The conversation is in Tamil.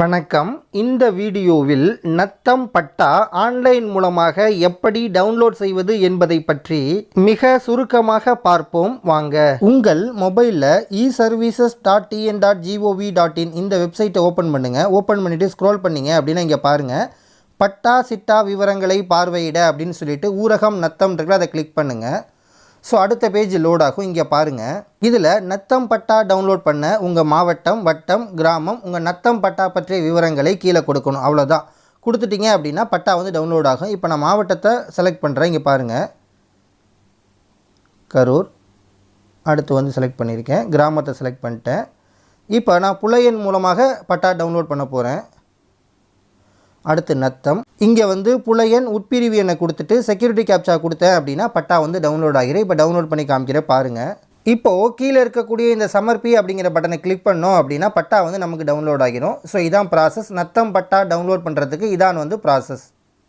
வணக்கம். இந்த வீடியோவில் நத்தம் பட்டா ஆன்லைன் மூலமாக எப்படி டவுன்லோட் செய்வது என்பதை பற்றி மிக சுருக்கமாக பார்ப்போம். வாங்க. உங்கள் மொபைலில் e services dot TN dot gov dot in இந்த வெப்சைட்டை ஓப்பன் பண்ணுங்கள் ஓப்பன் பண்ணிவிட்டு ஸ்க்ரோல் பண்ணீங்க அப்படின்னா இங்கே பாருங்கள் பட்டா சிட்டா விவரங்களை பார்வையிட அப்படின்னு சொல்லிட்டு ஊரகம் நத்தம் இருக்குல்ல அதை கிளிக் பண்ணுங்கள் ஸோ அடுத்த பேஜ் லோட் ஆகும் இங்கே பாருங்கள் இதில் நத்தம் பட்டா டவுன்லோட் பண்ண உங்கள் மாவட்டம் வட்டம் கிராமம் உங்கள் நத்தம் பட்டா பற்றிய விவரங்களை கீழே கொடுக்கணும். அவ்வளோதான் கொடுத்துட்டீங்க அப்படின்னா பட்டா வந்து டவுன்லோட் ஆகும் இப்போ நான் மாவட்டத்தை செலக்ட் பண்ணுறேன் இங்கே பாருங்கள் கரூர். அடுத்து வந்து செலக்ட் பண்ணியிருக்கேன். கிராமத்தை செலக்ட் பண்ணிட்டேன். இப்போ நான் புலையன் மூலமாக பட்டா டவுன்லோட் பண்ண போகிறேன் அடுத்து நத்தம். இங்கே வந்து புலையன் உட்பிரிவு என்னை கொடுத்துட்டு செக்யூரிட்டி கேப்சா கொடுத்தேன் அப்படின்னா பட்டா வந்து டவுன்லோட் ஆகிறேன் இப்போ டவுன்லோட் பண்ணி காமிக்கிறேன் பாருங்கள் இப்போது கீழே இருக்கக்கூடிய இந்த சமர்ப்பி அப்படிங்கிற பட்டனை கிளிக் பண்ணோம் அப்படின்னா பட்டா வந்து நமக்கு டவுன்லோட் ஆகிரும். ஸோ இதான் ப்ராசஸ் நத்தம் பட்டா டவுன்லோட் பண்ணுறதுக்கு இதான் வந்து ப்ராசஸ்